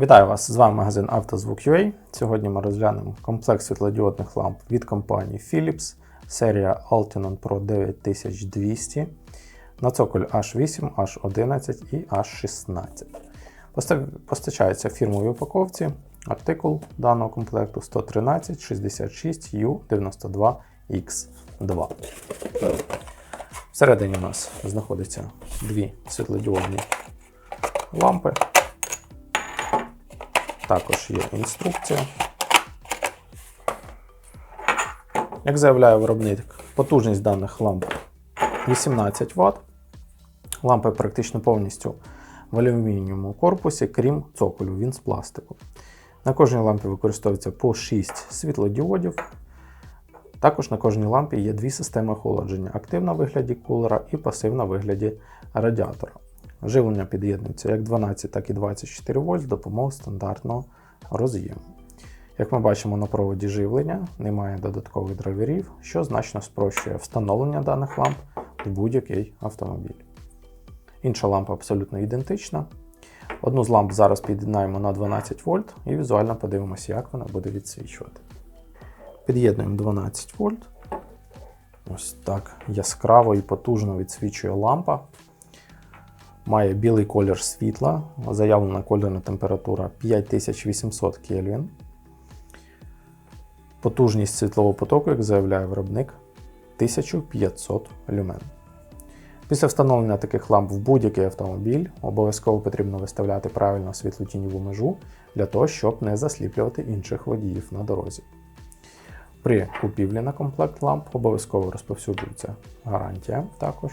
Вітаю вас! З вами магазин «Автозвук.UA». Сьогодні ми розглянемо комплект світлодіодних ламп від компанії Philips, серія Altinon Pro 9200 на цоколь H8, H11 і H16. Постачається фірмовій упаковці. Артикул даного комплекту 113 66 U92X2. Всередині у нас знаходяться дві світлодіодні лампи. Також є інструкція. Як заявляє виробник, потужність даних ламп 18 Вт. Лампи практично повністю в алюмінієвому корпусі, крім цоколю, він з пластику. На кожній лампі використовується по 6 світлодіодів. Також на кожній лампі є дві системи охолодження: активна в вигляді кулера і пасивна в вигляді радіатора. Живлення під'єднується як 12, так і 24 вольт з допомогою стандартного роз'єму. Як ми бачимо на проводі живлення, немає додаткових драйверів, що значно спрощує встановлення даних ламп в будь-який автомобіль. Інша лампа абсолютно ідентична. Одну з ламп зараз під'єднаємо на 12 вольт і візуально подивимося, як вона буде відсвічувати. Під'єднуємо 12 вольт. Ось так яскраво і потужно відсвічує лампа. Має білий колір світла, заявлена кольорна температура 5800 Кельвін. Потужність світлового потоку, як заявляє виробник, 1500 люмен. Після встановлення таких ламп в будь-який автомобіль обов'язково потрібно виставляти правильно світлотіньову межу для того, щоб не засліплювати інших водіїв на дорозі. При купівлі на комплект ламп обов'язково розповсюджується гарантія також.